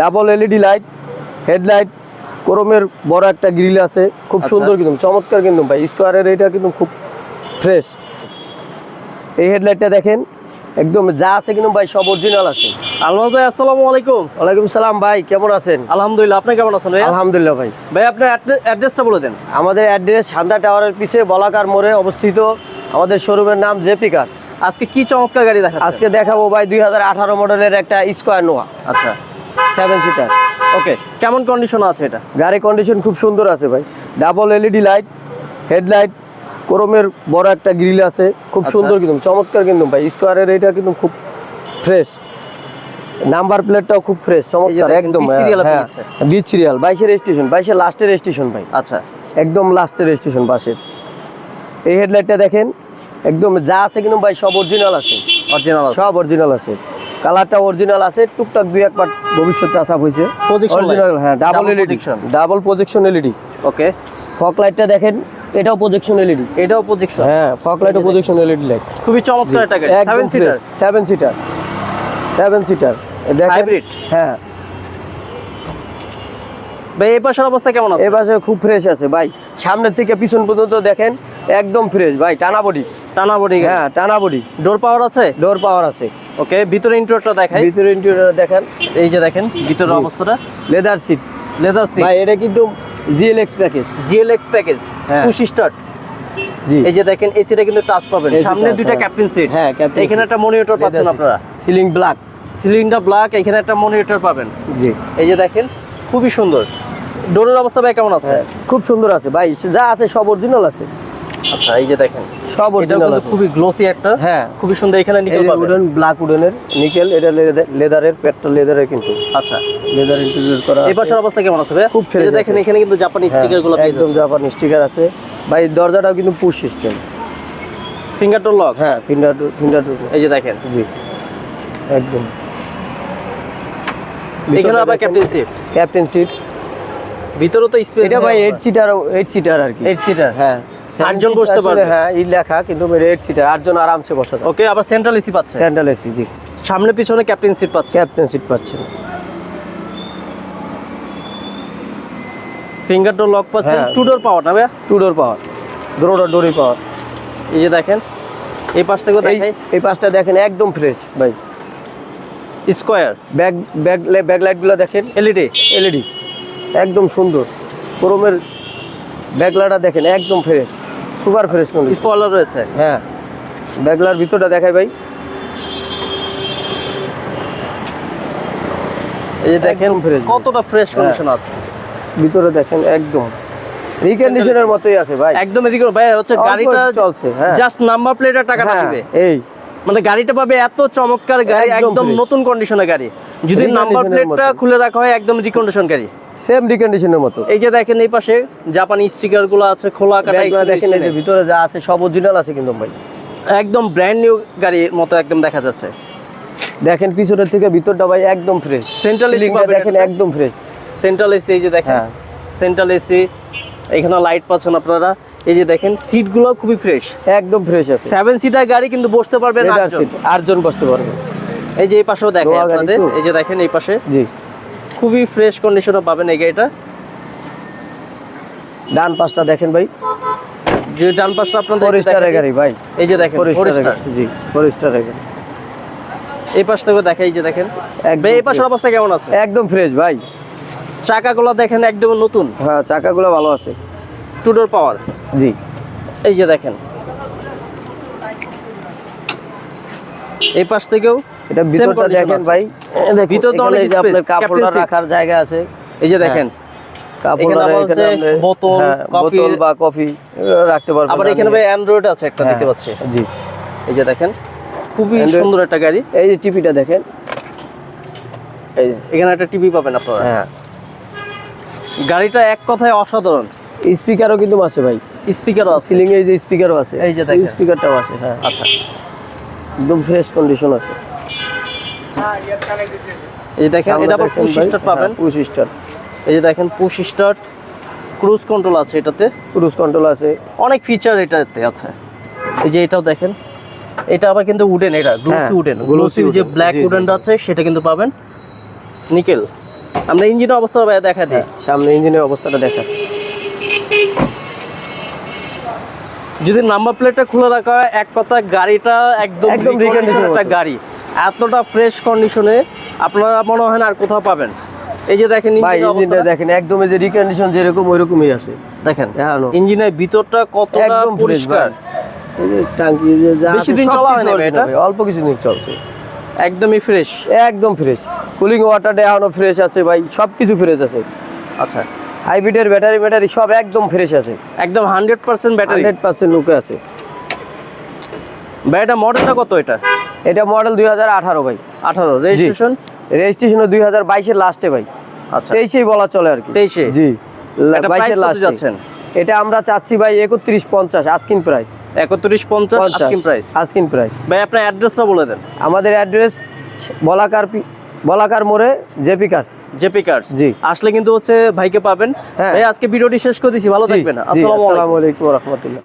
Double LED light headlight ক্রোমের বড় একটা গ্রিল আছে খুব আচ্ছা। সুন্দর কিন্তু চমৎকার কিন্তু ভাই স্কোয়ারের এটা কিন্তু খুব ফ্রেশ। এই হেডলাইটটা দেখেন একদম যা আছে কিন্তু ভাই সব অরিজিনাল আছে। আলমাদ ভাই আসসালামু আলাইকুম। ওয়ালাইকুম সালাম ভাই কেমন আছেন? আলহামদুলিল্লাহ আপনি কেমন আছেন ভাই আলহামদুলিল্লাহ ভাই। ভাই আপনার অ্যাড্রেসটা বলে দেন। আমাদের অ্যাড্রেস সান্দা টাওয়ারের পিছে বলাকার মোড়ে অবস্থিত আমাদের শোরুমের নাম জেপি কার্স। আজকে কি চমৎকার গাড়ি দেখাচ্ছেন? আজকে দেখাবো ভাই দুই হাজার আঠারো মডেলের একটা স্কোয়ার নোয়া। আচ্ছা। সেভেন সিটার ওকে কেমন কন্ডিশন আছে এটা? গাড়ি কন্ডিশন খুব সুন্দর আছে ভাই। ডাবল এলইডি লাইট হেডলাইট ক্রোমের বড় একটা গ্রিল আছে। খুব আচ্ছা। সুন্দর কিন্তু চমৎকার কিন্তু ভাই। স্কোয়ারের এটা কিন্তু খুব ফ্রেশ নাম্বার প্লেটটাও খুব ফ্রেশ চমৎকার একদম 20 serial হ্যাঁ সিরিয়াল বাইশের স্টেশন বাইশের লাস্টের স্টেশন ভাই। আচ্ছা। একদম লাস্টের স্টেশন বাসের এই হেডলাইটটা দেখেন একদম যা আছে কিন্তু ভাই সব অরিজিনাল আছে। অরিজিনাল সব অরিজিনাল আছে। কালারটা অরিজিনাল আছে টুকটাক দুই একবার ভবিষ্যতে আসা হয়েছে। অরিজিনাল হ্যাঁ double LED double projection LED okay fog লাইটটা দেখেন এটাও প্রজেকশন এলইডি এটাও প্রজেকশন হ্যাঁ ফক লাইটও প্রজেকশন এলইডি লাইট খুবই চমৎকার একটা গাড়ি seven seater seven seater seven seater দেখেন Hybrid? হ্যাঁ। ভাই এই পাশের অবস্থা কেমন আছে? এ পাশে খুব ফ্রেশ আছে ভাই। সামনের থেকে পিছন পর্যন্ত দেখেন একদম ফ্রেশ ভাই টানা বডি টানা বডি হ্যাঁ টানা বডি ডোর পাওয়ার আছে? ডোর পাওয়ার আছে। ওকে ভিতরে ইন্টারটা দেখাই। ভিতরে ইন্টেরিয়র দেখেন। এই যে দেখেন ভিতরের অবস্থাটা। লেদার সিট লেদার সিট ভাই এটা কিন্তু জিএলএক্স প্যাকেজ জিএলএক্স প্যাকেজ হ্যাঁ। পুশ স্টার্ট জি। এই যে দেখেন এসিটা কিন্তু টাচ পাবেন। সামনে দুইটা হ্যাঁ। ক্যাপ্টেন সিট হ্যাঁ, captain এখানে একটা মনিটর পাচ্ছেন আপনারা। সিলিং ব্ল্যাক সিলিন্ডার ব্ল্যাক এখানে একটা মনিটর পাবেন। জি। এই যে দেখেন খুবই সুন্দর। ডোরের অবস্থা ভাই কেমন আছে? হ্যাঁ, খুব সুন্দর আছে। ভাই যা আছে সব অরিজিনাল আছে। আচ্ছা এই যে দেখেন। সব অরিজিনাল খুবই গ্লোসি একটা। হ্যাঁ। খুবই সুন্দর এখানে নিকেল পাবেন। উডেন ব্ল্যাক উডেনের নিকেল এটা লেদারের পেটটা লেদারের কিন্তু। আচ্ছা। লেদার ইন্টেরিয়র করা এই পাশের অবস্থা কেমন আছে ভাই খুব এই দেখেন এখানে কিন্তু জাপানি হ্যাঁ, স্টিকারগুলো পেয়ে একদম জাপানি স্টিকার আছে। ভাই দরজাটাও কিন্তু push system finger door lock হ্যাঁ ফিঙ্গার ফিঙ্গার এই যে দেখেন। জি। একদম। এখানে আবার ক্যাপ্টেন সিট ক্যাপ্টেন সিট ভিতরে তো স্পেস এটা ভাই এইট সিটার এইট সিটার আর কি। এইট সিটার হ্যাঁ। আটজন বসতে পারবে। হ্যাঁ এই লেখা কিন্তু রেড সিটার আটজন আরামসে বসা যায়। ওকে আবার সেন্ট্রাল এসি পাচ্ছে? সেন্ট্রাল এসি জি। সামনে পিছনে ক্যাপ্টেন সিট পাচ্ছে? ক্যাপ্টেন সিট পাচ্ছেন ফিঙ্গার ডোর লক পাচ্ছে। টু ডোর পাওয়ার না ভাই টু ডোর পাওয়ার দুটো ডোরই পাওয়ার এই যে দেখেন এই পাশ থেকে দেখাই। এই পাশটা দেখেন একদম ফ্রেশ ভাই। স্কোয়ার ব্যাক ব্যাক ব্যাক লাইটগুলো দেখেন। এলইডি এলইডি একদম সুন্দর। ক্রোমের ব্যাকলাটা দেখেন একদম fresh super fresh condition spoiler রয়েছে। হ্যাঁ। ব্যাকলার ভিতরটা দেখাই ভাই। এই দেখেন fresh। কতটা ফ্রেশ হ্যাঁ। কন্ডিশন আছে। ভিতরে দেখেন একদম। রিকন্ডিশনের মতোই আছে ভাই। একদম এদিকে ভাই হচ্ছে গাড়িটা চলছে, হ্যাঁ। জাস্ট নাম্বার প্লেটের টাকাটা হ্যাঁ, দিবে এই। মানে গাড়িটা পাবে এত চমৎকার গাড়ি একদম নতুন কন্ডিশনের গাড়ি। যদি নাম্বার প্লেটটা খুলে রাখা হয় একদম রিকন্ডিশন গাড়ি। সেম রিকন্ডিশনের মতো। এই যে দেখেন এই পাশে জাপানি স্টিকারগুলো আছে খোলা কাটা দেখেন যে ভিতরে যা আছে সব অরিজিনাল আছে কিন্তু ভাই। একদম ব্র্যান্ড নিউ গাড়ির মতো একদম দেখা যাচ্ছে। দেখেন পিছনের থেকে ভিতরটা ভাই একদম ফ্রেশ সিলিংটা পাবেন দেখেন একদম ফ্রেশ সেন্ট্রাল এসি এই যে দেখেন। সেন্ট্রাল এসি এখানে লাইট পাচ্ছেন আপনারা। এই যে দেখেন সিটগুলো খুবই ফ্রেশ একদম ফ্রেশ আছে। সেভেন সিটার গাড়ি কিন্তু বসতে পারবেন আটজন। বসতে পারবে। এই যে এই পাশেও দেখেন আপনাদের। এই যে দেখেন এই পাশে। জি। খুবই ফ্রেশ কন্ডিশনে পাবেন এই গাড়িটা। ডান পাশটা দেখেন ভাই। যে ডান পাশটা আপনাদের ফরেস্টারের গাড়ি ভাই। এই যে দেখেন ফরেস্টার গাড়ি। জি ফরেস্টারের গাড়ি। এই পাশ থেকে দেখে এই যে দেখেন। এই পাশের অবস্থা কেমন আছে? একদম ফ্রেশ ভাই। চাকাগুলো দেখেন একদম নতুন। হ্যাঁ চাকাগুলো ভালো আছে। টু ডোর পাওয়ার জি। এই যে দেখেন। এই পাশ থেকেও এটা ভিতরটা দেখেন ভাই। ভিতর তো অনেক আপনার কাপড়টা রাখার জায়গা আছে। এই যে দেখেন কাপড় এখানে আবার হচ্ছে বোতল, বোতল বা কফি রাখতে পারবেন আবার এখানে ভাই অ্যান্ড্রয়েড আছে একটা হ্যাঁ, দেখতে পাচ্ছি। জি। এই যে দেখেন খুবই সুন্দর একটা গাড়ি। এই যে টিপিটা দেখেন। এই এখানে একটা টিভি পাবেন আপনারা। হ্যাঁ। গাড়িটা এক কথায় অসাধারণ। স্পিকারও কিন্তু আছে ভাই। স্পিকারও আছে। সিলিং এ যে স্পিকারও আছে। এই যে দেখেন। স্পিকারটাও আছে হ্যাঁ। আচ্ছা। একদম ফ্রেশ কন্ডিশন আছে। এই যে দেখেন এটা আবার পুশ হ্যাঁ, স্টার্ট পাবেন। Push start. এই যে দেখেন পুশ স্টার্ট ক্রুজ কন্ট্রোল আছে এটাতে। ক্রুজ কন্ট্রোল আছে। অনেক ফিচার এটাতে আছে। এই যে এটাও দেখেন এটা আবার কিন্তু উডেন এটা গ্লোসি হ্যাঁ, উডেন glossy গ্লোসি যে ব্ল্যাক। উডেনটা আছে সেটা কিন্তু পাবেন। নিকেল আমরা ইঞ্জিনের অবস্থা দেখা দিই। সামনে ইঞ্জিনের অবস্থাটা দেখাচ্ছি। যদি নাম্বার প্লেটটা খুলে রাখা হয় এক কথা গাড়িটা একদম একদম একটা গাড়ি। এতটা ফ্রেশ কন্ডিশনে আপনারা মনে হয় না আর কোথাও পাবেন। এই যে দেখেন ইঞ্জিনটা দেখেন একদম যে রিকন্ডিশন যেরকম ওইরকমই আছে। দেখেন ইঞ্জিনের ভিতরটা কতটা পরিষ্কার। এই যে টাঙ্কি বেশি দিন চলা হয়নি ভাই এটা? অল্প কিছু দিন চলছে। একদমই ফ্রেশ একদম ফ্রেশ কুলিং ওয়াটারটা এখনও ফ্রেশ আছে ভাই সব কিছু ফ্রেশ আছে। আচ্ছা। হাইব্রিডের ব্যাটারি ব্যাটারি সব একদম ফ্রেশ আছে। একদম hundred percent battery hundred percent লুকে আছে। ব্যাটারি মডেলটা কত এটা? এটা মডেল দুই হাজার আঠারো ভাই। আঠারো রেজিস্ট্রেশন রেজিস্ট্রেশন দুই হাজার বাইশের লাস্টে ভাই। আচ্ছা। তেইশেই বলা চলে আর কি। 23 জি। বাইশের লাস্টে যাচ্ছেন? এটা আমরা চাচ্ছি ভাই একত্রিশ পঞ্চাশ আস্কিন প্রাইস একত্রিশ পঞ্চাশ প্রাইস আস্কিন প্রাইস ভাই আপনার অ্যাড্রেসটা বলে দেন। আমাদের অ্যাড্রেস বলাকার বলাকার মোড়ে জেপি কার্স। JP cars. জি। আসলে কিন্তু হচ্ছে ভাইকে পাবেন। হ্যাঁ। ভাই আজকে ভিডিওটি শেষ করে দিছি। ভালো থাকবেন। আসসালামু আলাইকুম। আসসালামু আলাইকুম রহমতুল্লাহ।